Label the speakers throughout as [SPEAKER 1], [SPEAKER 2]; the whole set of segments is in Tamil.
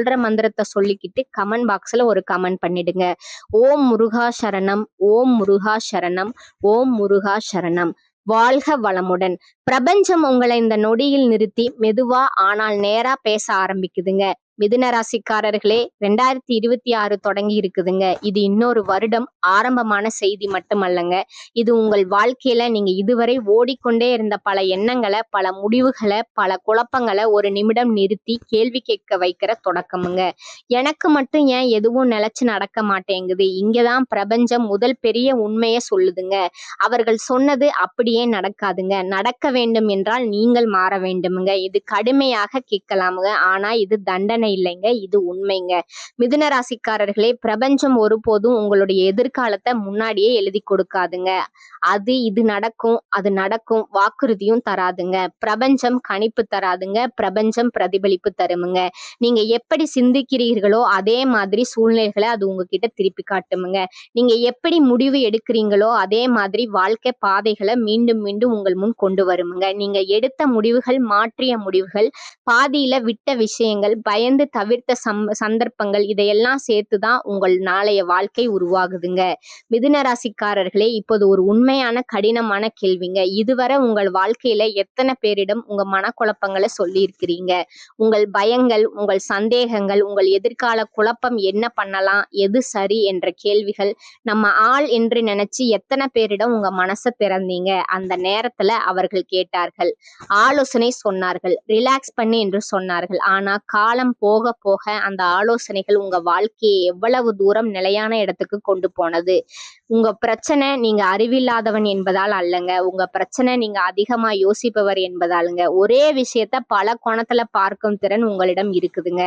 [SPEAKER 1] சொல்ற மந்திரத்தை சொல்லிக்கிட்டு கமெண்ட் பாக்ஸ்ல ஒரு கமெண்ட் பண்ணிடுங்க. ஓம் முருகா சரணம் ஓம் முருகா சரணம் ஓம் முருகா சரணம். வாழ்க வளமுடன். பிரபஞ்சம் உங்களை இந்த நொடியில் நிறுத்தி மெதுவா ஆனால் நேரா பேச ஆரம்பிக்குதுங்க. மிதுன ராசிக்காரர்களே ரெண்டாயிரத்தி இருபத்தி ஆறு தொடங்கி இருக்குதுங்க. இது இன்னொரு வருடம் ஆரம்பமான செய்தி மட்டுமல்லங்க. இது உங்கள் வாழ்க்கையில நீங்க இதுவரை ஓடிக்கொண்டே இருந்த பல எண்ணங்களை பல முடிவுகளை பல குழப்பங்களை ஒரு நிமிடம் நிறுத்தி கேள்வி கேட்க வைக்கிற தொடக்கமுங்க. எனக்கு மட்டும் ஏன் எதுவும் நிலைச்சு நடக்க மாட்டேங்குது? இங்கதான் பிரபஞ்சம் முதல் பெரிய உண்மையை சொல்லுதுங்க. அவர்கள் சொன்னது அப்படியே நடக்காதுங்க. நடக்க வேண்டும் என்றால் நீங்கள் மாற வேண்டுமுங்க. இது கடுமையாக கேட்கலாமுங்க. ஆனா இது தண்டனை இல்லைங்க இது உண்மைங்க. மிதுன ராசிக்காரர்களே பிரபஞ்சம் ஒருபோதும் உங்களுடைய எதிர்காலத்தை முன்னாடியே எழுதி கொடுக்காதுங்க. அது இது நடக்கும் அது நடக்கும் வாக்குறுதியும் தராதுங்க. பிரபஞ்சம் கணிப்பு தராதுங்க பிரபஞ்சம் பிரதிபலிப்பு தருமுங்க. நீங்க எப்படி சிந்திக்கிறீர்களோ அதே மாதிரி சூழ்நிலைகளை அது உங்ககிட்ட திருப்பி காட்டுமுங்க. நீங்க எப்படி முடிவு எடுக்கிறீங்களோ அதே மாதிரி வாழ்க்கை பாதைகளை மீண்டும் மீண்டும் உங்கள் முன் கொண்டு வருமுங்க. நீங்க எடுத்த முடிவுகள் மாற்றிய முடிவுகள் பாதியில விட்ட விஷயங்கள் சேர்ந்து தவிர்த்த சம் சந்தர்ப்பங்கள் இதையெல்லாம் சேர்த்துதான் உங்கள் நாளைய வாழ்க்கை உருவாகுதுங்க. மிதுன ராசிக்காரர்களே இப்போது ஒரு உண்மையான கடினமான கேள்விங்க. இதுவரை உங்கள் வாழ்க்கையில எத்தனை பேரிடம் உங்க மனக்குழப்பங்களை சொல்லி இருக்கிறீங்க உங்கள் பயங்கள் உங்கள் சந்தேகங்கள் உங்கள் எதிர்கால குழப்பம் என்ன பண்ணலாம்? எது சரி என்ற கேள்விகள் நம்ம ஆள் என்று நினைச்சு எத்தனை பேரிடம் உங்க மனசை திறந்தீங்க? அந்த நேரத்துல அவர்கள் கேட்டார்கள். ஆலோசனை சொன்னார்கள். ரிலாக்ஸ் பண்ணி என்று சொன்னார்கள். ஆனா காலம் போக போக அந்த ஆலோசனைகள் உங்க வாழ்க்கையை எவ்வளவு தூரம் நிலையான இடத்துக்கு கொண்டு போனது? உங்க பிரச்சனை நீங்க அறிவில்லாதவன் என்பதால் அல்லங்க. உங்க பிரச்சனை நீங்க அதிகமா யோசிப்பவர் என்பதாலுங்க. ஒரே விஷயத்த பல கோணத்துல பார்க்கும் திறன் உங்களிடம் இருக்குதுங்க.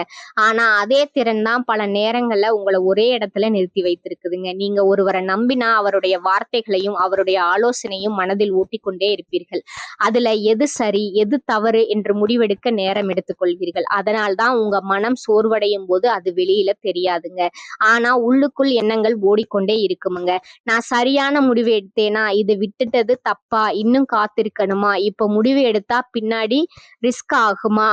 [SPEAKER 1] ஆனா அதே திறன் தான் பல நேரங்கள்ல உங்களை ஒரே இடத்துல நிறுத்தி வைத்திருக்குதுங்க. நீங்க ஒருவரை நம்பினா அவருடைய வார்த்தைகளையும் அவருடைய ஆலோசனையும் மனதில் ஓட்டிக்கொண்டே இருப்பீர்கள். அதுல எது சரி எது தவறு என்று முடிவெடுக்க நேரம் எடுத்துக்கொள்வீர்கள். அதனால் தான் உங்க மனம் சோர்வடையும் போது அது வெளியில தெரியாதுங்க. ஆனா உள்ளுக்குள் எண்ணங்கள் ஓடிக்கொண்டே இருக்குமுங்க. நான் சரியான முடிவு எடுத்தேனா? இது விட்டுட்டது தப்பா? இன்னும் காத்திருக்கணுமா? இப்போ முடிவு எடுத்தா பின்னாடி ரிஸ்க் ஆகுமா?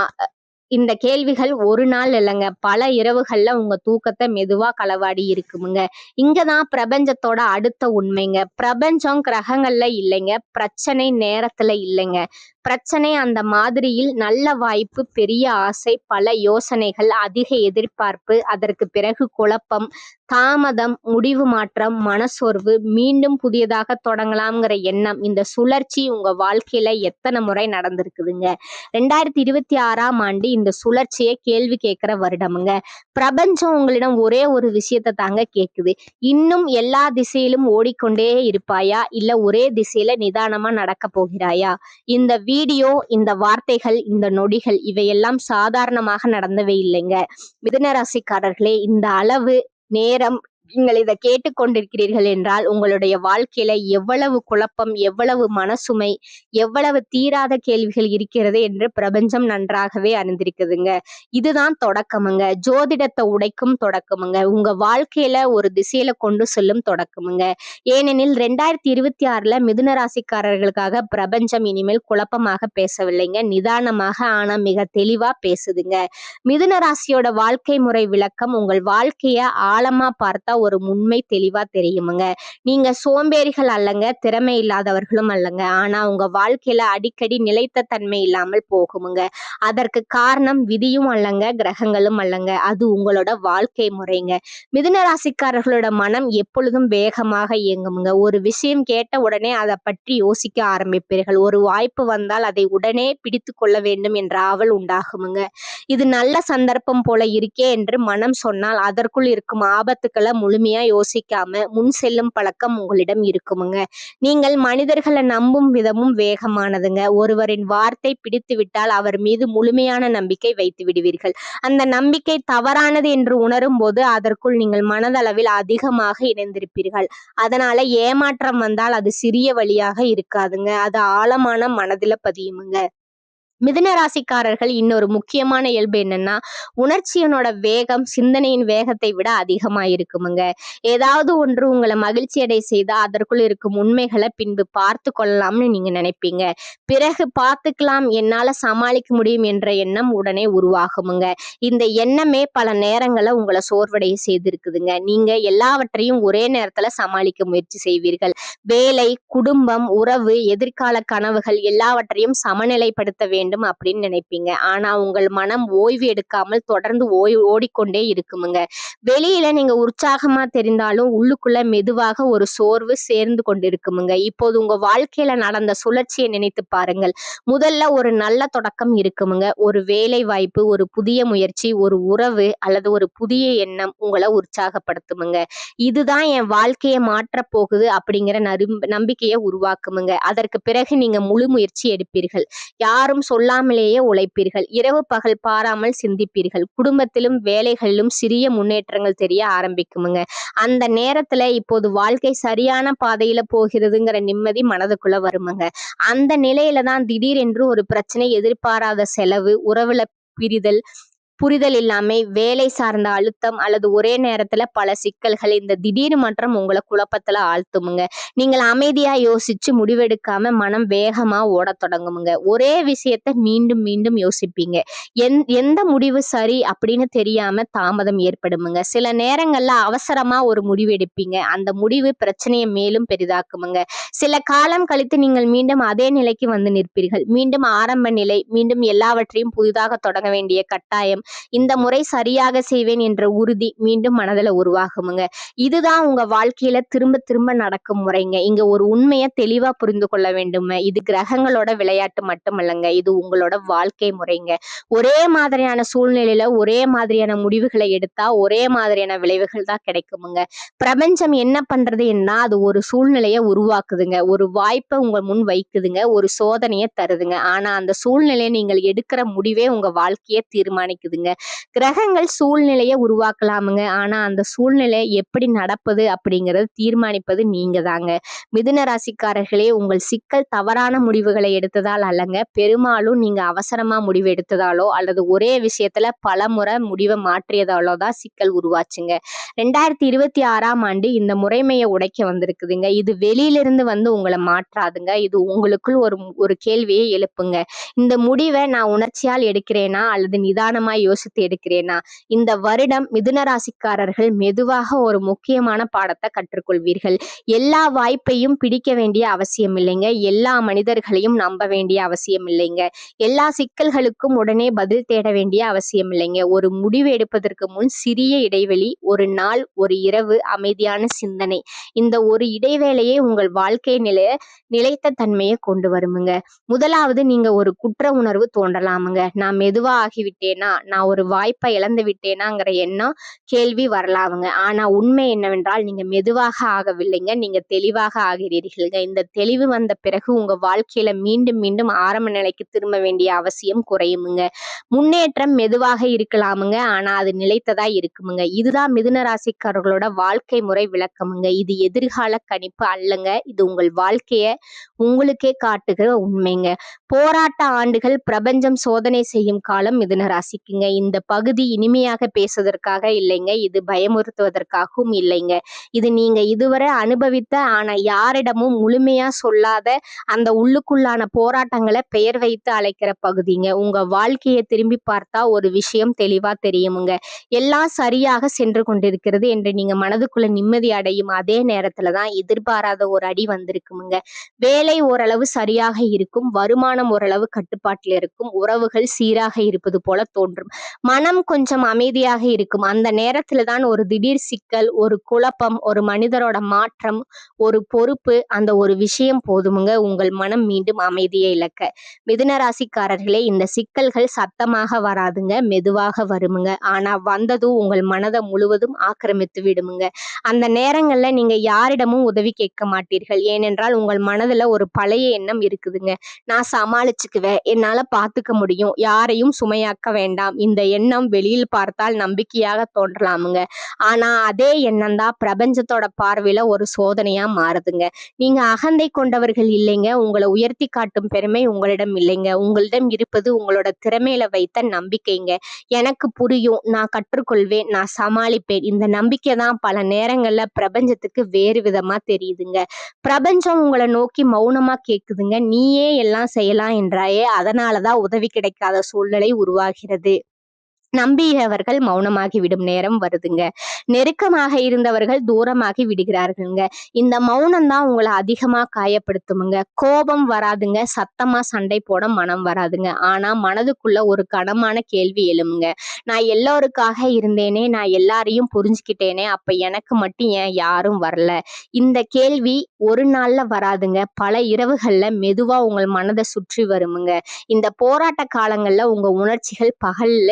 [SPEAKER 1] இந்த கேள்விகள் ஒரு நாள் இல்லைங்க. பல இரவுகள்ல உங்க தூக்கத்தை மெதுவா களவாடி இருக்குமுங்க. இங்கதான் பிரபஞ்சத்தோட அடுத்த உண்மைங்க. பிரபஞ்சம் கிரகங்கள்ல இல்லைங்க. பிரச்சனை நேரத்துல இல்லைங்க. பிரச்சனை அந்த மாதிரியில் நல்ல வாய்ப்பு பெரிய ஆசை பல யோசனைகள் அதிக எதிர்பார்ப்பு அதற்கு பிறகு குழப்பம் தாமதம் முடிவு மாற்றம் மனசோர்வு மீண்டும் புதியதாக தொடங்கலாம்ங்கிற எண்ணம் இந்த சுழற்சி உங்க வாழ்க்கையில எத்தனை முறை நடந்திருக்குதுங்க. ரெண்டாயிரத்தி இருபத்தி ஆறாம் ஆண்டு இந்த சுழற்சியை கேள்வி கேட்கிற வருடமுங்க. பிரபஞ்சம் உங்களிடம் ஒரே ஒரு விஷயத்தை தாங்க கேக்குது இன்னும் எல்லா திசையிலும் ஓடிக்கொண்டே இருப்பாயா? இல்ல ஒரே திசையில நிதானமா நடக்க போகிறாயா? இந்த வீடியோ இந்த வார்த்தைகள் இந்த நொடிகள் இவையெல்லாம் சாதாரணமாக நடந்தவே இல்லைங்க. மிதுனராசிக்காரர்களே இந்த அளவு நேரம் நீங்கள் இதை கேட்டுக்கொண்டிருக்கிறீர்கள் என்றால் உங்களுடைய வாழ்க்கையில எவ்வளவு குழப்பம் எவ்வளவு மனசுமை எவ்வளவு தீராத கேள்விகள் இருக்கிறது என்று பிரபஞ்சம் நன்றாகவே அறிந்திருக்குதுங்க. இதுதான் தொடக்கமுங்க. ஜோதிடத்தை உடைக்கும் தொடக்கமுங்க. உங்க வாழ்க்கையில ஒரு திசையில கொண்டு செல்லும் தொடக்கமுங்க. ஏனெனில் ரெண்டாயிரத்தி இருபத்தி ஆறுல மிதுன ராசிக்காரர்களுக்காக பிரபஞ்சம் இனிமேல் குழப்பமாக பேசவில்லைங்க. நிதானமாக ஆனா மிக தெளிவா பேசுதுங்க. மிதுன ராசியோட வாழ்க்கை முறை விளக்கம் உங்கள் வாழ்க்கைய ஆழமா பார்த்தா ஒரு உண்மை தெளிவா தெரியுமுங்க. நீங்க சோம்பேறிகள் அல்லங்க திறமை இல்லாதவர்களும் அல்லங்க. ஆனா உங்க வாழ்க்கையில அடிக்கடி நிலைத்த தன்மை இல்லாமல் போகுமுங்க. அதற்கு காரணம் விதியும் அல்லங்க கிரகங்களும் அல்லங்க. அது உங்களோட வாழ்க்கை முறைங்க. மிதுன ராசிக்காரர்களோட மனம் எப்பொழுதும் வேகமாக இயங்குமுங்க. ஒரு விஷயம் கேட்ட உடனே அதை பற்றி யோசிக்க ஆரம்பிப்பீர்கள். ஒரு வாய்ப்பு வந்தால் அதை உடனே பிடித்து கொள்ள வேண்டும் என்ற ஆவல் உண்டாகுமுங்க. இது நல்ல சந்தர்ப்பம் போல இருக்கே என்று மனம் சொன்னால் அதற்குள் இருக்கும் ஆபத்துக்களை முழுமையா யோசிக்காம முன் செல்லும் பழக்கம் உங்களிடம் இருக்குமுங்க. நீங்கள் மனிதர்களை நம்பும் விதமும் வேகமானதுங்க. ஒருவரின் வார்த்தை பிடித்து விட்டால் அவர் மீது முழுமையான நம்பிக்கை வைத்து விடுவீர்கள். அந்த நம்பிக்கை தவறானது என்று உணரும் போது அதற்குள் நீங்கள் மனதளவில் அதிகமாக இணைந்திருப்பீர்கள். அதனால ஏமாற்றம் வந்தால் அது சிறிய வழியாக இருக்காதுங்க. அது ஆழமான மனதில பதியுமுங்க. மிதுன ராசிக்காரர்கள் இன்னொரு முக்கியமான இயல்பு என்னன்னா உணர்ச்சியனோட வேகம் சிந்தனையின் வேகத்தை விட அதிகமா இருக்குமுங்க ஏதாவது ஒன்று உங்களை மகிழ்ச்சி அடை செய்தா அதற்குள் இருக்கும் உண்மைகளை பின்பு பார்த்து கொள்ளலாம்னு நீங்க நினைப்பீங்க. பிறகு பார்த்துக்கலாம் என்னால சமாளிக்க முடியும் என்ற எண்ணம் உடனே உருவாகுமுங்க. இந்த எண்ணமே பல நேரங்களை உங்களை சோர்வடைய செய்திருக்குதுங்க. நீங்க எல்லாவற்றையும் ஒரே நேரத்துல சமாளிக்க முயற்சி செய்வீர்கள். வேலை குடும்பம் உறவு எதிர்கால கனவுகள் எல்லாவற்றையும் சமநிலைப்படுத்த வேண்டும். அப்படின்னு நினைப்பீங்க. ஆனா உங்கள் மனம் ஓய்வு எடுக்காமல் தொடர்ந்து ஓய் ஓடிக்கொண்டே இருக்குமுங்க. வெளியில நீங்க உற்சாகமா தெரிந்தாலும் உள்ளுக்குள்ள மெதுவாக ஒரு சோர்வு சேர்ந்து கொண்டிருக்குமுங்க. இப்போது உங்க வாழ்க்கையில நடந்த சுழற்சியை நினைத்து பாருங்கள். முதல்ல ஒரு நல்ல தொடக்கம் இருக்குமுங்க. ஒரு வேலை வாய்ப்பு ஒரு புதிய முயற்சி ஒரு உறவு அல்லது ஒரு புதிய எண்ணம் உங்களை உற்சாகப்படுத்துமுங்க. இதுதான் என் வாழ்க்கையை மாற்ற போகுது அப்படிங்கிற நரும் நம்பிக்கையை உருவாக்குமுங்க. அதற்கு பிறகு நீங்க முழு முயற்சி எடுப்பீர்கள். யாரும் சொல்லாமலேயே உழைப்பீர்கள். இரவு பகல் பாராமல் சிந்திப்பீர்கள். குடும்பத்திலும் வேலைகளிலும் சிறிய முன்னேற்றங்கள் தெரிய ஆரம்பிக்குமுங்க. அந்த நேரத்துல இப்போது வாழ்க்கை சரியான பாதையில போகிறதுங்கிற நிம்மதி மனதுக்குள்ள வருமுங்க. அந்த நிலையில தான் திடீரென்று ஒரு பிரச்சனை எதிர்பாராத செலவு உறவுல பிரிதல் புரிதல் இல்லாமை வேலை சார்ந்த அழுத்தம் அல்லது ஒரே நேரத்துல பல சிக்கல்கள் இந்த திடீர் மாற்றம் உங்களை குழப்பத்துல ஆழ்த்துமுங்க. நீங்கள் அமைதியா யோசிச்சு முடிவெடுக்காம மனம் வேகமா ஓட தொடங்குமுங்க. ஒரே விஷயத்த மீண்டும் மீண்டும் யோசிப்பீங்க. எந் எந்த முடிவு சரி அப்படின்னு தெரியாம தாமதம் ஏற்படுமுங்க. சில நேரங்கள்ல அவசரமா ஒரு முடிவு எடுப்பீங்க. அந்த முடிவு பிரச்சனையை மேலும் பெரிதாக்குமுங்க. சில காலம் கழித்து நீங்கள் மீண்டும் அதே நிலைக்கு வந்து நிற்பீர்கள். மீண்டும் ஆரம்ப நிலை மீண்டும் எல்லாவற்றையும் புதிதாக தொடங்க வேண்டிய கட்டாயம் இந்த முறை சரியாக செய்வேன் என்ற உறுதி மீண்டும் மனதில் உருவாகுமுங்க. இதுதான் உங்க வாழ்க்கையில திரும்ப திரும்ப நடக்கும் முறைங்க. இங்க ஒரு உண்மையை தெளிவா புரிந்து கொள்ள வேண்டுங்க இது கிரகங்களோட விளையாட்டு மட்டுமல்லங்க. இது உங்களோட வாழ்க்கை முறைங்க. ஒரே மாதிரியான சூழ்நிலையில ஒரே மாதிரியான முடிவுகளை எடுத்தா ஒரே மாதிரியான விளைவுகள் தான் கிடைக்குமுங்க. பிரபஞ்சம் என்ன பண்றதுன்னா அது ஒரு சூழ்நிலையை உருவாக்குதுங்க. ஒரு வாய்ப்பை உங்க முன் வைக்குதுங்க. ஒரு சோதனையை தருதுங்க. ஆனா அந்த சூழ்நிலையை நீங்கள் எடுக்கிற முடிவே உங்க வாழ்க்கையை தீர்மானிக்குதுங்க. கிரகங்கள் சூழ்நிலையை உருவாக்கலாமுங்க. ஆனா அந்த சூழ்நிலை எப்படி நடப்பது அப்படிங்கறது தீர்மானிப்பது நீங்க தாங்க மிதுன ராசிக்காரர்களே உங்கள் சிக்கல் தவறான முடிவுகளை எடுத்ததால் அல்லங்க பெரும்பாலும் நீங்க அவசரமா முடிவு எடுத்ததாலோ அல்லது ஒரே விஷயத்துல பல முறை முடிவை மாற்றியதாலோ தான் சிக்கல் உருவாச்சுங்க. ரெண்டாயிரத்தி இருபத்தி ஆறாம் ஆண்டு இந்த முறைமையை உடைக்க வந்திருக்குதுங்க. இது வெளியிலிருந்து வந்து உங்களை மாற்றாதுங்க. இது உங்களுக்குள் ஒரு ஒரு கேள்வியை எழுப்புங்க. இந்த முடிவை நான் உணர்ச்சியால் எடுக்கிறேனா அல்லது நிதானமா யோசித்து எடுக்கிறேனா? இந்த வருடம் மிதுன ராசிக்காரர்கள் மெதுவாக ஒரு முக்கியமான பாடத்தை கற்றுக்கொள்வீர்கள். எல்லா வாய்ப்பையும் பிடிக்க வேண்டிய அவசியம் இல்லைங்க. எல்லா மனிதர்களையும் நம்ப வேண்டிய அவசியம் இல்லைங்க. எல்லா சிக்கல்களுக்கும் உடனே பதில் தேட வேண்டிய அவசியம் இல்லைங்க. ஒரு முடிவு எடுப்பதற்கு முன் சிறிய இடைவெளி ஒரு நாள் ஒரு இரவு அமைதியான சிந்தனை. இந்த ஒரு இடைவேளையே உங்கள் வாழ்க்கை நிலைய நிலைத்த தன்மையை கொண்டு வருமுங்க. முதலாவது நீங்க ஒரு குற்ற உணர்வு தோன்றலாமுங்க நான் மெதுவா ஆகிவிட்டேனா? நான் ஒரு வாய்ப்பை இழந்து விட்டேனாங்கிற எண்ணம் கேள்வி வரலாமுங்க ஆனால் உண்மை என்னவென்றால் நீங்கள் மெதுவாக ஆகவில்லைங்க. நீங்கள் தெளிவாக ஆகிறீர்கள்ங்க. இந்த தெளிவு வந்த பிறகு உங்கள் வாழ்க்கையில் மீண்டும் மீண்டும் ஆரம்ப நிலைக்கு திரும்ப வேண்டிய அவசியம் குறையுமுங்க. முன்னேற்றம் மெதுவாக இருக்கலாமுங்க. ஆனால் அது நிலைத்ததாக இருக்குமுங்க. இதுதான் மிதுன ராசிக்காரர்களோட வாழ்க்கை முறை விளக்கமுங்க. இது எதிர்கால கணிப்பு அல்லங்க. இது உங்கள் வாழ்க்கையை உங்களுக்கே காட்டுகிற உண்மைங்க. போராட்ட ஆண்டுகள் பிரபஞ்சம் சோதனை செய்யும் காலம் மிதுன ராசிக்குங்க இந்த பகுதி இனிமையாக பேசுவதற்காக இல்லைங்க. இது பயமுறுத்துவதற்காகவும் இல்லைங்க. இது நீங்க இதுவரை அனுபவித்த ஆனா யாரிடமும் முழுமையா சொல்லாத அந்த உள்ளுக்குள்ளான போராட்டங்களை பெயர் வைத்து அழைக்கிற பகுதிங்க. உங்க வாழ்க்கையை திரும்பி பார்த்தா ஒரு விஷயம் தெளிவா தெரியுமுங்க. எல்லாம் சரியாக சென்று கொண்டிருக்கிறது என்று நீங்க மனதுக்குள்ள நிம்மதி அடையும் அதே நேரத்துல தான் எதிர்பாராத ஒரு அடி வந்திருக்குமுங்க. வேலை ஓரளவு சரியாக இருக்கும். வருமானம் ஓரளவு கட்டுப்பாட்டில் இருக்கும். உறவுகள் சீராக இருப்பது போல தோன்றும். மனம் கொஞ்சம் அமைதியாக இருக்கும். அந்த நேரத்துல தான் ஒரு திடீர் சிக்கல் ஒரு குழப்பம் ஒரு மனிதரோட மாற்றம் ஒரு பொறுப்பு அந்த ஒரு விஷயம் போதுமுங்க. உங்கள் மனம் மீண்டும் அமைதியை இழக்க. மிதுன ராசிக்காரர்களே இந்த சிக்கல்கள் சத்தமாக வராதுங்க. மெதுவாக வருமுங்க. ஆனா வந்ததும் உங்கள் மனதை முழுவதும் ஆக்கிரமித்து விடுமுங்க. அந்த நேரங்கள்ல நீங்க யாரிடமும் உதவி கேட்க மாட்டீர்கள். ஏனென்றால் உங்கள் மனதுல ஒரு பழைய எண்ணம் இருக்குதுங்க. நான் சமாளிச்சுக்குவேன். என்னால பாத்துக்க முடியும். யாரையும் சுமையாக்க வேண்டாம். இந்த எண்ணம் வெளியில் பார்த்தால் நம்பிக்கையாக தோன்றலாமுங்க. ஆனால் அதே எண்ணம் தான் பிரபஞ்சத்தோட பார்வையில் ஒரு சோதனையாக மாறுதுங்க. நீங்கள் அகந்தை கொண்டவர்கள் இல்லைங்க. உங்களை உயர்த்தி காட்டும் பெருமை உங்களிடம் இல்லைங்க. உங்களிடம் இருப்பது உங்களோட திறமையில வைத்த நம்பிக்கைங்க. எனக்கு புரியும் நான் கற்றுக்கொள்வேன் நான் சமாளிப்பேன். இந்த நம்பிக்கை தான் பல நேரங்களில் பிரபஞ்சத்துக்கு வேறு விதமாக தெரியுதுங்க. பிரபஞ்சம் உங்களை நோக்கி மௌனமாக கேட்குதுங்க நீயே எல்லாம் செய்யலாம் என்றாயே அதனாலதான் உதவி கிடைக்காத சூழ்நிலை உருவாகிறது. நம்பியவர்கள் மௌனமாகி விடும் நேரம் வருதுங்க. நெருக்கமாக இருந்தவர்கள் தூரமாகி விடுகிறார்கள்ங்க. இந்த மௌனம் தான் உங்களை அதிகமா காயப்படுத்துமுங்க. கோபம் வராதுங்க. சத்தமா சண்டை போட மனம் வராதுங்க. ஆனா மனதுக்குள்ள ஒரு கனமான கேள்வி எழுமுங்க. நான் எல்லோருக்காக இருந்தேனே நான் எல்லாரையும் புரிஞ்சுக்கிட்டேனே அப்ப எனக்கு மட்டும் ஏன் யாரும் வரல? இந்த கேள்வி ஒரு நாள்ல வராதுங்க. பல இரவுகள்ல மெதுவா உங்கள் மனதை சுற்றி வருமுங்க. இந்த போராட்ட காலங்கள்ல உங்க உணர்ச்சிகள் பகல்ல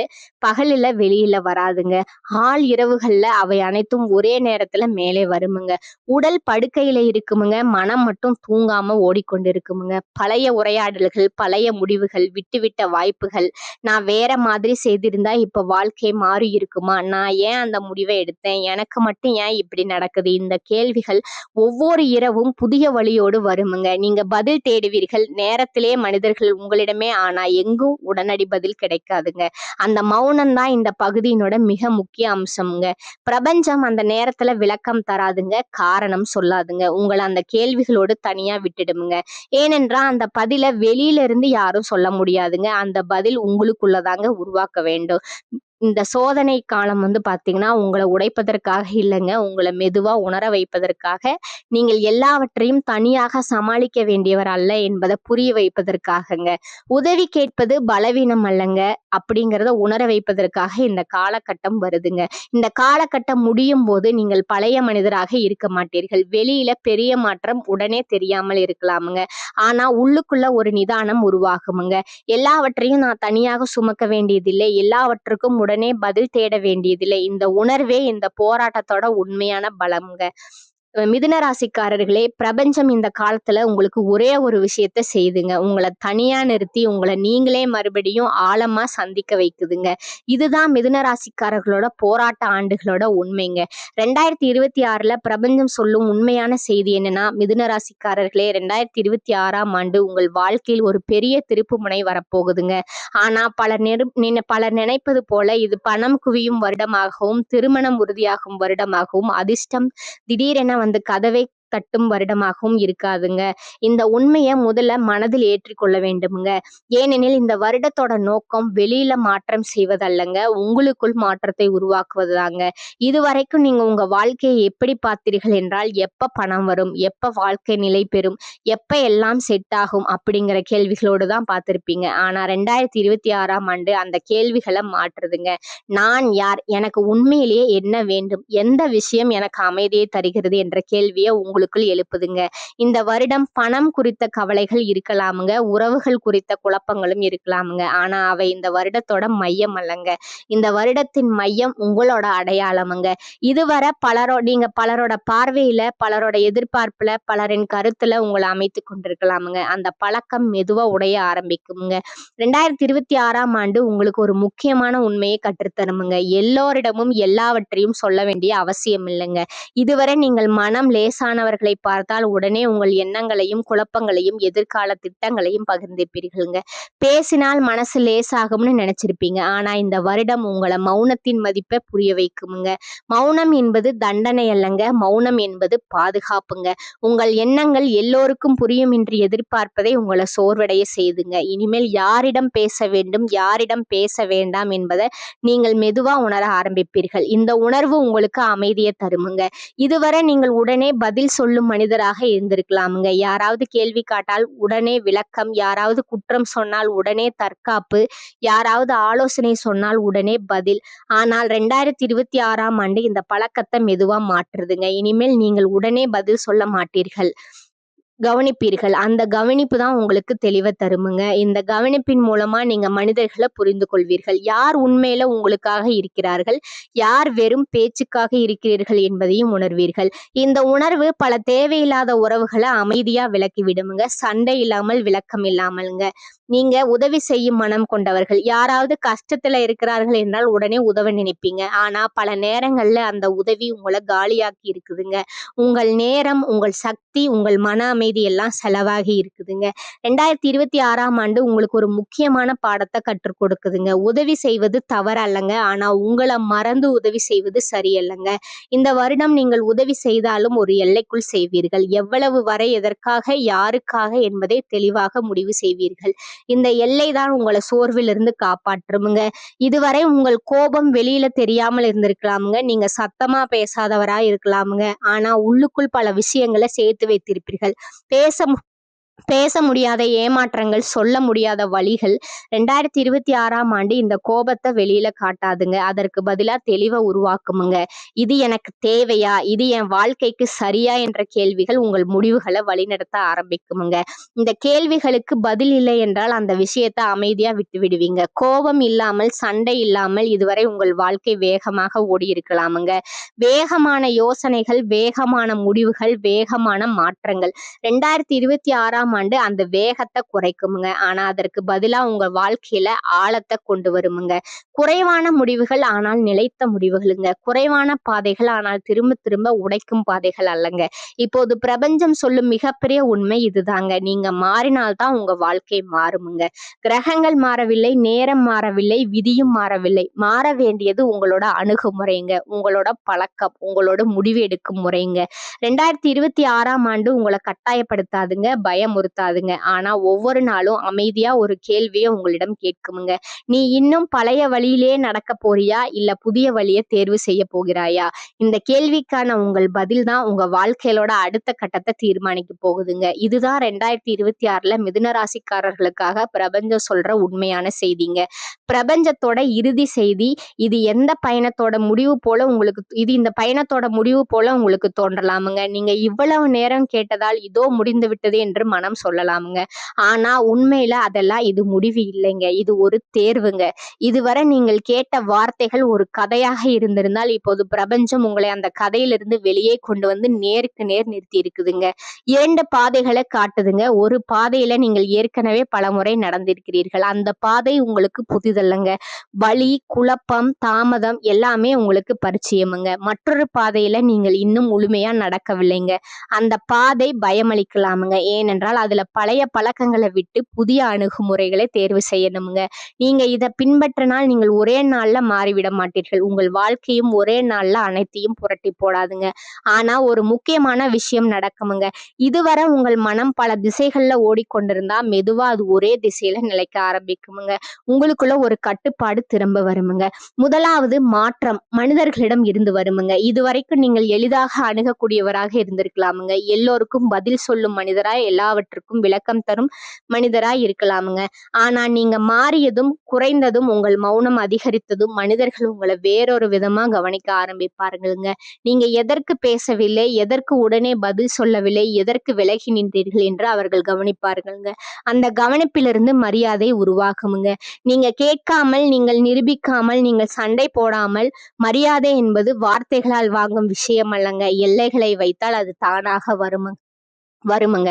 [SPEAKER 1] பகலில் வெளியில வராதுங்க. ஆள் இரவுகள்ல அவை அனைத்தும் ஒரே நேரத்துல மேலே வருமுங்க. உடல் படுக்கையில இருக்குமுங்க. மனம் மட்டும் தூங்காம ஓடிக்கொண்டிருக்குமுங்க. பழைய உரையாடல்கள் பழைய முடிவுகள் விட்டுவிட்ட வாய்ப்புகள். நான் வேற மாதிரி செய்திருந்தா இப்ப வாழ்க்கை மாறி இருக்குமா நான் ஏன் அந்த முடிவை எடுத்தேன்? எனக்கு மட்டும் ஏன் இப்படி நடக்குது? இந்த கேள்விகள் ஒவ்வொரு இரவும் புதிய வழியோடு வருமுங்க. நீங்க பதில் தேடுவீர்கள். நேரத்திலே மனிதர்கள் உங்களிடமே ஆனா எங்கும் உடனடி பதில் கிடைக்காதுங்க. அந்த மௌன மௌனம் தான் இந்த பகுதியினோட மிக முக்கிய அம்சம்ங்க. பிரபஞ்சம் அந்த நேரத்துல விளக்கம் தராதுங்க. காரணம் சொல்லாதுங்க. உங்களை அந்த கேள்விகளோடு தனியா விட்டுடுமுங்க. ஏனென்றா அந்த பதில வெளியில இருந்து யாரும் சொல்ல முடியாதுங்க. அந்த பதில் உங்களுக்குள்ளதாங்க உருவாக்க வேண்டும். இந்த சோதனை காலம் வந்து பார்த்தீங்கன்னா உங்களை உடைப்பதற்காக இல்லைங்க. உங்களை மெதுவாக உணர வைப்பதற்காக. நீங்கள் எல்லாவற்றையும் தனியாக சமாளிக்க வேண்டியவர் அல்ல என்பதை புரிய வைப்பதற்காகங்க. உதவி கேட்பது பலவீனம் அல்லங்க. அப்படிங்கிறத உணர வைப்பதற்காக இந்த காலகட்டம் வருதுங்க. இந்த காலகட்டம் முடியும் போது நீங்கள் பழைய மனிதராக இருக்க மாட்டீர்கள். வெளியில பெரிய மாற்றம் உடனே தெரியாமல் இருக்கலாமுங்க. ஆனா உள்ளுக்குள்ள ஒரு நிதானம் உருவாகுமுங்க. எல்லாவற்றையும் நான் தனியாக சுமக்க வேண்டியதில்லை. எல்லாவற்றுக்கும் உடனே பதில் தேட வேண்டியதில்லை. இந்த உணர்வே இந்த போராட்டத்தோட உண்மையான பலம்ங்க. மிதுன ராசிக்காரர்களே பிரபஞ்சம் இந்த காலத்துல உங்களுக்கு ஒரே ஒரு விஷயத்த செய்துங்க. உங்களை தனியா நிறுத்தி உங்களை நீங்களே மறுபடியும் ஆழமா சந்திக்க வைக்குதுங்க. இதுதான் மிதுன ராசிக்காரர்களோட போராட்ட ஆண்டுகளோட உண்மைங்க. ரெண்டாயிரத்தி இருபத்தி ஆறுல பிரபஞ்சம் சொல்லும் உண்மையான செய்தி என்னன்னா மிதுன ராசிக்காரர்களே ரெண்டாயிரத்தி இருபத்தி ஆறாம் ஆண்டு உங்கள் வாழ்க்கையில் ஒரு பெரிய திருப்பு முனை வரப்போகுதுங்க. ஆனா பலர் நெரு பலர் நினைப்பது போல இது பணம் குவியும் வருடமாகவும் திருமணம் உறுதியாகும் வருடமாகவும் அதிர்ஷ்டம் திடீரென அந்த கதவை தட்டும் வருடமாகவும் இருக்காதுங்க. இந்த உண்மையை முதல்ல மனதில் ஏற்றிக்கொள்ள வேண்டுமுங்க. ஏனெனில் இந்த வருடத்தோட நோக்கம் வெளியில மாற்றம் செய்வதல்லங்க. உங்களுக்குள் மாற்றத்தை உருவாக்குவது தாங்க இதுவரைக்கும் நீங்க உங்க வாழ்க்கையை எப்படி பார்த்தீர்கள் என்றால் எப்ப பணம் வரும் எப்ப வாழ்க்கை நிலை பெறும் எப்ப எல்லாம் செட் ஆகும் அப்படிங்கிற கேள்விகளோடு தான் பார்த்திருப்பீங்க. ஆனா ரெண்டாயிரத்தி இருபத்தி ஆறாம் ஆண்டு அந்த கேள்விகளை மாற்றுதுங்க. நான் யார் எனக்கு உண்மையிலேயே என்ன வேண்டும் எந்த விஷயம் எனக்கு அமைதியை தருகிறது என்ற கேள்வியை உங்க உங்களுக்குள் எழுப்புதுங்க. இந்த வருடம் பணம் குறித்த கவலைகள் இருக்கலாமுங்க. உறவுகள் குறித்த குழப்பங்களும் இருக்கலாமுங்க. ஆனா அவை இந்த வருடத்தோட மையம் அல்லங்க. இந்த வருடத்தின் மையம் உங்களோட அடையாளமுங்க. இதுவரை பலரோ நீங்க பலரோட பார்வையில பலரோட எதிர்பார்ப்புல பலரின் கருத்துல உங்களை அமைத்து கொண்டிருக்கலாமுங்க. அந்த பழக்கம் மெதுவா உடைய ஆரம்பிக்குமுங்க. ரெண்டாயிரத்தி இருபத்தி ஆறாம் ஆண்டு உங்களுக்கு ஒரு முக்கியமான உண்மையை கற்றுத்தருமுங்க. எல்லோரிடமும் எல்லாவற்றையும் சொல்ல வேண்டிய அவசியம் இல்லைங்க இதுவரை நீங்கள் மனம் லேசான அவர்களை பார்த்தால் உடனே உங்கள் எண்ணங்களையும் குழப்பங்களையும் எதிர்கால திட்டங்களையும் பகிர்ந்திருப்பீர்கள்ங்க. பேசினால் மனசு லேசாகும்னு நினைச்சிருப்பீங்க. ஆனா இந்த வருடம் உங்களை மௌனத்தின் மதிப்பை புரிய வைக்குமுங்க. மௌனம் என்பது தண்டனை அல்லங்க. மௌனம் என்பது பாதுகாப்புங்க. உங்கள் எண்ணங்கள் எல்லோருக்கும் புரியும் என்று எதிர்பார்ப்பதை உங்களை சோர்வடைய செய்துங்க. இனிமேல் யாரிடம் பேச வேண்டும் யாரிடம் பேச வேண்டாம் என்பதை நீங்கள் மெதுவா உணர ஆரம்பிப்பீர்கள். இந்த உணர்வு உங்களுக்கு அமைதியை தருமுங்க. இதுவரை நீங்கள் உடனே பதில் சொல்லும் மனிதராக இருந்திருக்கலாமுங்க. யாராவது கேள்வி காட்டால் உடனே விளக்கம் யாராவது குற்றம் சொன்னால் உடனே தற்காப்பு யாராவது ஆலோசனை சொன்னால் உடனே பதில். ஆனால் ரெண்டாயிரத்தி இருபத்தி ஆறாம் ஆண்டு இந்த பழக்கத்தை மெதுவா மாற்றுதுங்க. இனிமேல் நீங்கள் உடனே பதில் சொல்ல மாட்டீர்கள். கவனிப்பீர்கள். அந்த கவனிப்பு தான் உங்களுக்கு தெளிவை தருமுங்க. இந்த கவனிப்பின் மூலமா நீங்க மனிதர்களை புரிந்து கொள்வீர்கள். யார் உண்மையில உங்களுக்காக இருக்கிறார்கள்? யார் வெறும் பேச்சுக்காக இருக்கிறீர்கள் என்பதையும் உணர்வீர்கள். இந்த உணர்வு பல தேவையில்லாத உறவுகளை அமைதியா விலக்கி விடுமுங்க சண்டை இல்லாமல் விளக்கம் இல்லாமல்ங்க. நீங்க உதவி செய்யும் மனம் கொண்டவர்கள். யாராவது கஷ்டத்துல இருக்கிறார்கள் என்றால் உடனே உதவ நினைப்பீங்க. ஆனா பல நேரங்கள்ல அந்த உதவி உங்களை காலியாக்கி இருக்குதுங்க. உங்கள் நேரம் உங்கள் சக்தி உங்கள் மன அமைதி எல்லாம் செலவாகி இருக்குதுங்க. ரெண்டாயிரத்தி இருபத்தி ஆறாம் ஆண்டு உங்களுக்கு ஒரு முக்கியமான பாடத்தை கற்றுக் கொடுக்குதுங்க. உதவி செய்வது தவறல்லங்க. ஆனா உங்களை மறந்து உதவி செய்வது சரியல்லங்க. இந்த வருடம் நீங்கள் உதவி செய்தாலும் ஒரு எல்லைக்குள் செய்வீர்கள். எவ்வளவு வரை எதற்காக யாருக்காக என்பதை தெளிவாக முடிவு செய்வீர்கள். இந்த எல்லை தான் உங்களை சோர்விலிருந்து காப்பாற்றுமுங்க. இதுவரை உங்கள் கோபம் வெளியில தெரியாமல் இருந்திருக்கலாமுங்க. நீங்க சத்தமா பேசாதவரா இருக்கலாமுங்க. ஆனா உள்ளுக்குள் பல விஷயங்களை சேர்த்து வைத்திருப்பீர்கள். பேச மு- பேச முடியாத ஏமாற்றங்கள் சொல்ல முடியாத வழிகள் ரெண்டாயிரத்தி இருபத்தி ஆறாம் ஆண்டு இந்த கோபத்தை வெளியில காட்டாதுங்க. அதற்கு பதிலா தெளிவை உருவாக்குமுங்க. இது எனக்கு தேவையா? இது என் வாழ்க்கைக்கு சரியா? என்ற கேள்விகள் உங்கள் முடிவுகளை வழிநடத்த ஆரம்பிக்குமுங்க. இந்த கேள்விகளுக்கு பதில் இல்லை என்றால் அந்த விஷயத்தை அமைதியா விட்டு விடுவீங்க. கோபம் இல்லாமல் சண்டை இல்லாமல் இதுவரை உங்கள் வாழ்க்கை வேகமாக ஓடி இருக்கலாமுங்க வேகமான யோசனைகள் வேகமான முடிவுகள் வேகமான மாற்றங்கள். ரெண்டாயிரத்தி இருபத்தி ஆறாம் ஆண்டு அந்த வேகத்தை குறைக்குமுங்க. ஆனா அதற்கு பதிலா உங்க வாழ்க்கையில ஆழத்தை கொண்டு வருமுங்க. குறைவான முடிவுகள் ஆனால் நிலைத்த முடிவுகளுங்க. குறைவான பாதைகள் ஆனால் திரும்ப திரும்ப உடைக்கும் பாதைகள் அல்லங்க. இப்போது பிரபஞ்சம் சொல்லும் மிகப்பெரிய உண்மை இதுதாங்க. நீங்க மாறினால்தான் உங்க வாழ்க்கை மாறுமுங்க. கிரகங்கள் மாறவில்லை நேரம் மாறவில்லை விதியும் மாறவில்லை. மாற வேண்டியது உங்களோட அணுகுமுறைங்க. உங்களோட பழக்கம் உங்களோட முடிவு எடுக்கும் முறைங்க. ரெண்டாயிரத்தி இருபத்தி ஆறாம் ஆண்டு உங்களை கட்டாயப்படுத்தாதுங்க. பயம் பயமுறுத்தாதுங்க ஆனா ஒவ்வொரு நாளும் அமைதியா ஒரு கேள்வியை உங்களிடம் கேட்குமுங்க. நீ இன்னும் பழைய வழியிலே நடக்க போறியா? இல்ல புதிய வழியை தேர்வு செய்ய போகிறாயா? இந்த கேள்விக்கான உங்கள் பதில் தான் உங்க வாழ்க்கையோட அடுத்த கட்டத்தை தீர்மானிக்க போகுதுங்க. இதுதான் ரெண்டாயிரத்தி இருபத்தி ஆறுல மிதுன ராசிக்காரர்களுக்காக பிரபஞ்சம் சொல்ற உண்மையான செய்திங்க. பிரபஞ்சத்தோட இறுதி செய்தி இது எந்த பயணத்தோட முடிவு போல உங்களுக்கு இது இந்த பயணத்தோட முடிவு போல உங்களுக்கு தோன்றலாமுங்க. நீங்க இவ்வளவு நேரம் கேட்டதால் இதோ முடிந்து விட்டது என்று மனம் சொல்லலாமுங்க. ஆனால் உண்மையில் அதெல்லாம் இது முடிவு இல்லைங்க. இது ஒரு தேர்வுங்க. இதுவரை நீங்கள் கேட்ட வார்த்தைகள் ஒரு கதையாக இருந்திருந்தால் இப்போது பிரபஞ்சம் உங்களை அந்த கதையிலிருந்து வெளியே கொண்டு வந்து நேருக்கு நேர் நிறுத்தி இருக்குதுங்க. இரண்டு பாதைகளை காட்டுதுங்க. ஒரு பாதையில நீங்கள் ஏற்கனவே பலமுறை நடந்திருக்கிறீர்கள். அந்த பாதை உங்களுக்கு புதிதல்லங்க. வலி குழப்பம் தாமதம் எல்லாமே உங்களுக்கு பரிச்சயமுங்க. மற்றொரு பாதையில நீங்கள் இன்னும் முழுமையா நடக்கவில்லைங்க. அந்த பாதை பயமளிக்கலாமுங்க. ஏனென்றால் அதுல பழைய பழக்கங்களை விட்டு புதிய அணுகுமுறைகளை தேர்வு செய்யணுமுங்க. நீங்க இதை பின்பற்றினால் நீங்கள் ஒரே நாள்ல மாறிவிட மாட்டீர்கள். உங்கள் வாழ்க்கையும் ஒரே நாள்ல அனைத்தையும் புரட்டி போடாதுங்க. ஆனா ஒரு முக்கியமான விஷயம் நடக்குமுங்க. இதுவரை உங்கள் மனம் பல திசைகள்ல ஓடிக்கொண்டிருந்தா மெதுவா அது ஒரே திசையில நிலைக்க ஆரம்பிக்குமுங்க. உங்களுக்குள்ள ஒரு கட்டுப்பாடு திரும்ப வருமுங்க. முதலாவது மாற்றம் மனிதர்களிடம் இருந்து வருமுங்க. இதுவரைக்கும் நீங்கள் எளிதாக அணுகக்கூடியவராக இருந்திருக்கலாமுங்க. எல்லோருக்கும் பதில் சொல்லும் மனிதராய் எல்லாவற்றுக்கும் விளக்கம் தரும் மனிதராய் இருக்கலாமுங்க. ஆனா நீங்க மாறியதும் குறைந்ததும் உங்கள் மௌனம் அதிகரித்ததும் மனிதர்கள் உங்களை வேறொரு விதமா கவனிக்க ஆரம்பிப்பாருங்க நீங்க எதற்கு பேசவில்லை எதற்கு உடனே பதில் சொல்லவில்லை எதற்கு விலகி நின்றீர்கள் என்று அவர்கள் கவனிப்பாருங்களுங்க அந்த கவனிப்பிலிருந்து மரியாதை உருவாகுமுங்க. நீங்க கேட்காமல் நீங்கள் நிரூபிக்காமல் நீங்கள் சண்டை போடாமல் மரியாதை என்பது வார்த்தைகளால் வாங்கும் விஷயம் அல்லங்க எல்லைகளை வைத்தால் அது தானாக வரும வருமுங்க.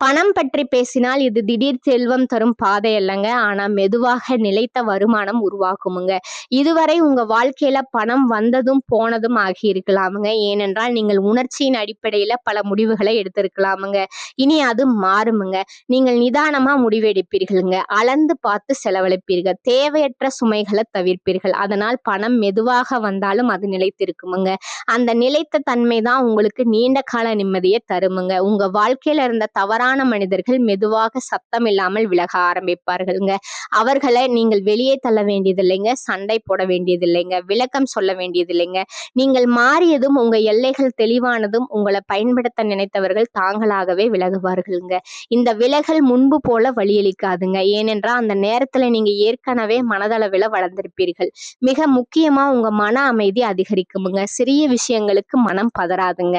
[SPEAKER 1] பணம் பற்றி பேசினால் இது திடீர் செல்வம் தரும் பாதை அல்லங்க. ஆனால் மெதுவாக நிலைத்த வருமானம் உருவாக்குமுங்க இதுவரை உங்கள் வாழ்க்கையில பணம் வந்ததும் போனதும் ஆகி இருக்கலாமுங்க ஏனென்றால் நீங்கள் உணர்ச்சியின் அடிப்படையில் பல முடிவுகளை எடுத்திருக்கலாமுங்க. இனி அது மாறுமுங்க. நீங்கள் நிதானமாக முடிவெடுப்பீர்களுங்க. அளந்து பார்த்து செலவழிப்பீர்கள். தேவையற்ற சுமைகளை தவிர்ப்பீர்கள். அதனால் பணம் மெதுவாக வந்தாலும் அது நிலைத்திருக்குமுங்க. அந்த நிலைத்த தன்மை தான் உங்களுக்கு நீண்ட கால நிம்மதியை தருமுங்க. உங்கள் வாழ்க்கையில் இருந்த தவறான தவறான மனிதர்கள் மெதுவாக சத்தம் இல்லாமல் விலக ஆரம்பிப்பார்கள்ங்க. அவர்களை நீங்கள் வெளியே தள்ள வேண்டியதில்லைங்க சண்டை போட வேண்டியதில்லைங்க விளக்கம் சொல்ல வேண்டியதில்லைங்க. நீங்கள் மாறியதும் உங்க எல்லைகள் தெளிவானதும் உங்களை பயன்படுத்த நினைத்தவர்கள் தாங்களாகவே விலகுவார்கள்ங்க. இந்த விலகல் முன்பு போல வழியளிக்காதுங்க. ஏனென்றால் அந்த நேரத்துல நீங்க ஏற்கனவே மனதளவில் வளர்ந்திருப்பீர்கள். மிக முக்கியமா உங்க மன அமைதி அதிகரிக்குமுங்க. சிறிய விஷயங்களுக்கு மனம் பதறாதுங்க.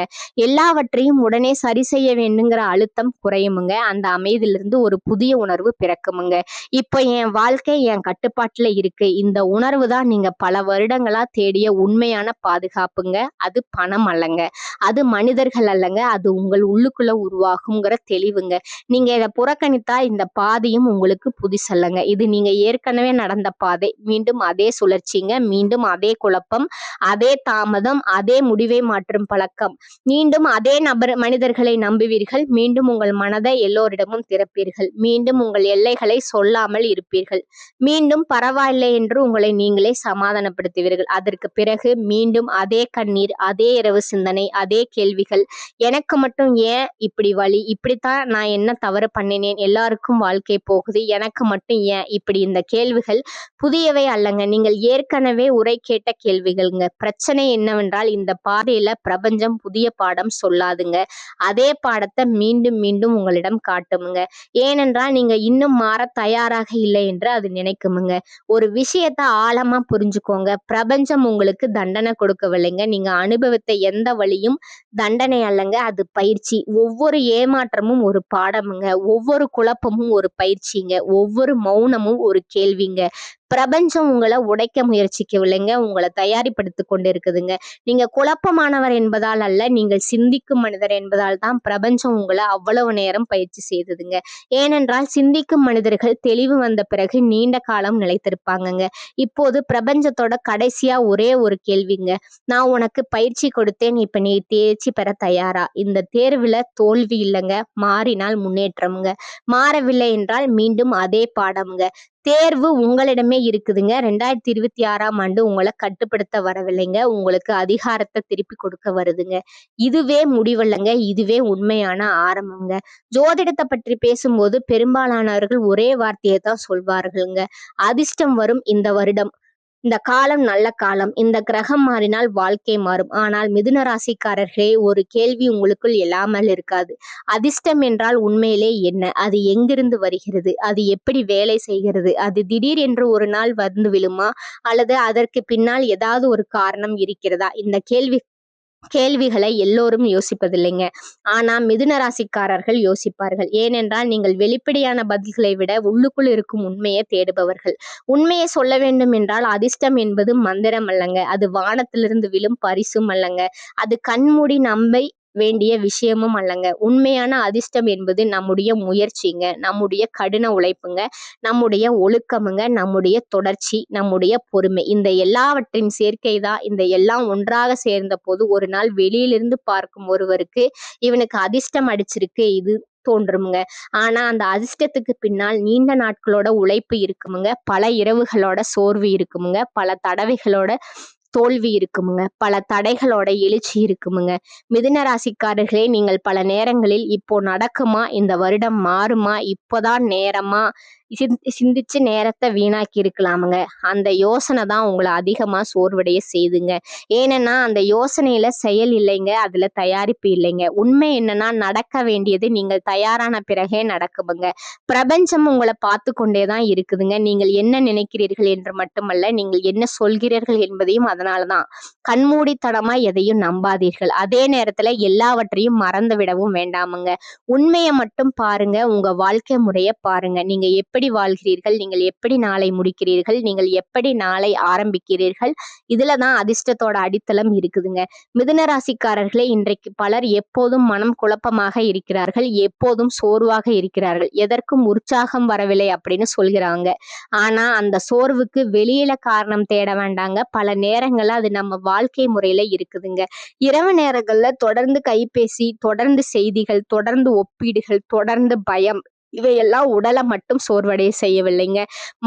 [SPEAKER 1] எல்லாவற்றையும் உடனே சரி செய்ய வேண்டுங்கிற அழுத்தம் குறை குறையுமுங்க அந்த அமைதியிலிருந்து ஒரு புதிய உணர்வு பிறக்குமுங்க. இப்போ என் வாழ்க்கை என் கட்டுப்பாட்டுல இருக்கு. இந்த உணர்வு தான் நீங்க பல வருடங்களா தேடிய உண்மையான பாதுகாப்புங்க. அது பணம் அல்லங்க. அது மனிதர்கள் அல்லங்க. அது உங்கள் உள்ளுக்குள்ள உருவாகுங்கிற தெளிவுங்க. நீங்க இதை புறக்கணித்தா இந்த பாதையும் உங்களுக்கு புதுசல்லங்க. இது நீங்க ஏற்கனவே நடந்த பாதை. மீண்டும் அதே சுழற்சிங்க. மீண்டும் அதே குழப்பம் அதே தாமதம் அதே முடிவை மாற்றும் பழக்கம். மீண்டும் அதே நபர் மனிதர்களை நம்புவீர்கள். மீண்டும் உங்கள் மனதை எல்லோரிடமும் திறப்பீர்கள். மீண்டும் உங்கள் எல்லைகளை சொல்லாமல் இருப்பீர்கள். மீண்டும் பரவாயில்லை என்று உங்களை நீங்களே சமாதானப்படுத்துவீர்கள். அதற்கு பிறகு மீண்டும் அதே கண்ணீர் அதே இரவு சிந்தனை அதே கேள்விகள் எனக்கு மட்டும் ஏன் இப்படி வழி இப்படித்தான் நான் என்ன தவறு பண்ணினேன்? எல்லாருக்கும் வாழ்க்கை போகுது. எனக்கு மட்டும் ஏன் இப்படி? இந்த கேள்விகள் புதியவை அல்லங்க. நீங்கள் ஏற்கனவே உரை கேட்ட கேள்விகள்ங்க. பிரச்சனை என்னவென்றால் இந்த பாதையில பிரபஞ்சம் புதிய பாடம் சொல்லாதுங்க. அதே பாடத்தை மீண்டும் மீண்டும் உங்களிடம் காட்டுமுங்க. ஏனென்றால் நீங்க இன்னும் மாற தயாராக இல்லை என்று அது நினைக்குமுங்க. ஒரு விஷயத்த ஆழமா புரிஞ்சுக்கோங்க. பிரபஞ்சம் உங்களுக்கு தண்டனை கொடுக்கவில்லைங்க. நீங்க அனுபவித்த எந்த வழியும் தண்டனை அல்லங்க. அது பயிற்சி. ஒவ்வொரு ஏமாற்றமும் ஒரு பாடமுங்க. ஒவ்வொரு குழப்பமும் ஒரு பயிற்சிங்க. ஒவ்வொரு மௌனமும் ஒரு கேள்விங்க. பிரபஞ்சம் உங்களை உடைக்க முயற்சிக்கவில்லைங்க. உங்களை தயாரிப்படுத்தி கொண்டு இருக்குதுங்க நீங்க குழப்பமானவர் என்பதால் அல்ல நீங்கள் சிந்திக்கும் மனிதர் என்பதால் தான் பிரபஞ்சம் உங்களை அவ்வளவு நேரம் பயிற்சி செய்ததுங்க. ஏனென்றால் சிந்திக்கும் மனிதர்கள் தெளிவு வந்த பிறகு நீண்ட காலம் நிலைத்திருப்பாங்கங்க. இப்போது பிரபஞ்சத்தோட கடைசியா ஒரே ஒரு கேள்விங்க. நான் உனக்கு பயிற்சி கொடுத்தேன் இப்ப நீ தேர்ச்சி பெற தயாரா? இந்த தேர்வுல தோல்வி இல்லைங்க. மாறினால் முன்னேற்றம்ங்க. மாறவில்லை என்றால் மீண்டும் அதே பாடம்ங்க. தேர்வு உங்களிடமே இருக்குதுங்க. ரெண்டாயிரத்தி இருபத்தி ஆறாம் ஆண்டு உங்களை கட்டுப்படுத்த வரவில்லைங்க. உங்களுக்கு அதிகாரத்தை திருப்பி கொடுக்க வருதுங்க. இதுவே முடிவல்லங்க. இதுவே உண்மையான ஆரம்பங்க. ஜோதிடத்தை பற்றி பேசும்போது பெரும்பாலானவர்கள் ஒரே வார்த்தையை தான் சொல்வார்கள்ங்க. அதிர்ஷ்டம் வரும் இந்த வருடம். இந்த காலம் நல்ல காலம். இந்த கிரகம் மாறினால் வாழ்க்கை மாறும். ஆனால் மிதுன ராசிக்காரர்களே ஒரு கேள்வி உங்களுக்குள் இல்லாமல் இருக்காது. அதிர்ஷ்டம் என்றால் உண்மையிலே என்ன? அது எங்கிருந்து வருகிறது? அது எப்படி வேலை செய்கிறது? அது திடீர் என்று ஒரு நாள் வந்து விழுமா? அல்லது அதற்கு பின்னால் ஏதாவது ஒரு காரணம் இருக்கிறதா? இந்த கேள்வி கேள்விகளை எல்லோரும் யோசிப்பதில்லைங்க. ஆனால் மிதுன ராசிக்காரர்கள் யோசிப்பார்கள். ஏனென்றால் நீங்கள் வெளிப்படையான பதில்களை விட உள்ளுக்குள் இருக்கும் உண்மையை தேடுபவர்கள். உண்மையை சொல்ல வேண்டும் என்றால் அதிர்ஷ்டம் என்பது மந்திரம் அல்லங்க. அது வானத்திலிருந்து விழும் பரிசும் அல்லங்க. அது கண்மூடி நம்பை வேண்டிய விஷயமும் அல்லங்க. உண்மையான அதிர்ஷ்டம் என்பது நம்முடைய முயற்சிங்க நம்முடைய கடின உழைப்புங்க நம்முடைய ஒழுக்கமுங்க நம்முடைய தொடர்ச்சி நம்முடைய பொறுமை. இந்த எல்லாவற்றின் சேர்க்கை தான் இந்த எல்லாம் ஒன்றாக சேர்ந்த போது ஒரு நாள் வெளியிலிருந்து பார்க்கும் ஒருவருக்கு இவனுக்கு அதிர்ஷ்டம் அடிச்சிருக்கு இது தோன்றுமுங்க. ஆனா அந்த அதிர்ஷ்டத்துக்கு பின்னால் நீண்ட நாட்களோட உழைப்பு இருக்குமுங்க. பல இரவுகளோட சோர்வு இருக்குமுங்க. பல தடவைகளோட தோல்வி இருக்குமுங்க. பல தடைகளோட எழுச்சி இருக்குமுங்க. மிதுன ராசிக்காரர்களே நீங்கள் பல நேரங்களில் இப்போ நடக்குமா? இந்த வருடம் மாறுமா? இப்போதான் நேரமா? சிந்திச்சு நேரத்தை வீணாக்கி இருக்கலாமுங்க. அந்த யோசனை தான் உங்களை அதிகமாக சோர்வடைய செய்துங்க. ஏன்னா அந்த யோசனையில செயல் இல்லைங்க அதுல தயாரிப்பு இல்லைங்க. உண்மை என்னன்னா நடக்க வேண்டியது நீங்கள் தயாரான பிறகே நடக்குமுங்க. பிரபஞ்சம் உங்களை பார்த்து கொண்டே தான் இருக்குதுங்க. நீங்கள் என்ன நினைக்கிறீர்கள் என்று மட்டுமல்ல நீங்கள் என்ன சொல்கிறீர்கள் என்பதையும் அதனால தான் கண்மூடித்தனமா எதையும் நம்பாதீர்கள். அதே நேரத்துல எல்லாவற்றையும் மறந்து விடவும் வேண்டாமுங்க. உண்மையை மட்டும் பாருங்க உங்க வாழ்க்கை முறைய பாருங்க. நீங்க எப்படி வாழ்கிறீர்கள் நீங்கள் எப்படி நாளை முடிக்கிறீர்கள் நீங்கள் எப்படி நாளை ஆரம்பிக்கிறீர்கள் இதுல தான் அதிர்ஷ்டத்தோட அடித்தளம் இருக்குதுங்க. மிதுன ராசிக்காரர்களே இன்றைக்கு பலர் எப்போதும் மனம் குழப்பமாக இருக்கிறார்கள் எப்போதும் சோர்வாக இருக்கிறார்கள். எதற்கும் உற்சாகம் வரவில்லை அப்படின்னு சொல்கிறாங்க. ஆனா அந்த சோர்வுக்கு வெளியில காரணம் தேட வேண்டாங்க. பல நேரங்கள்ல அது நம்ம வாழ்க்கை முறையில இருக்குதுங்க. இரவு நேரங்கள்ல தொடர்ந்து கைபேசி தொடர்ந்து செய்திகள் தொடர்ந்து ஒப்பீடுகள் தொடர்ந்து பயம் இவையெல்லாம் உடலை மட்டும் சோர்வடைய செய்யவில்லைங்க.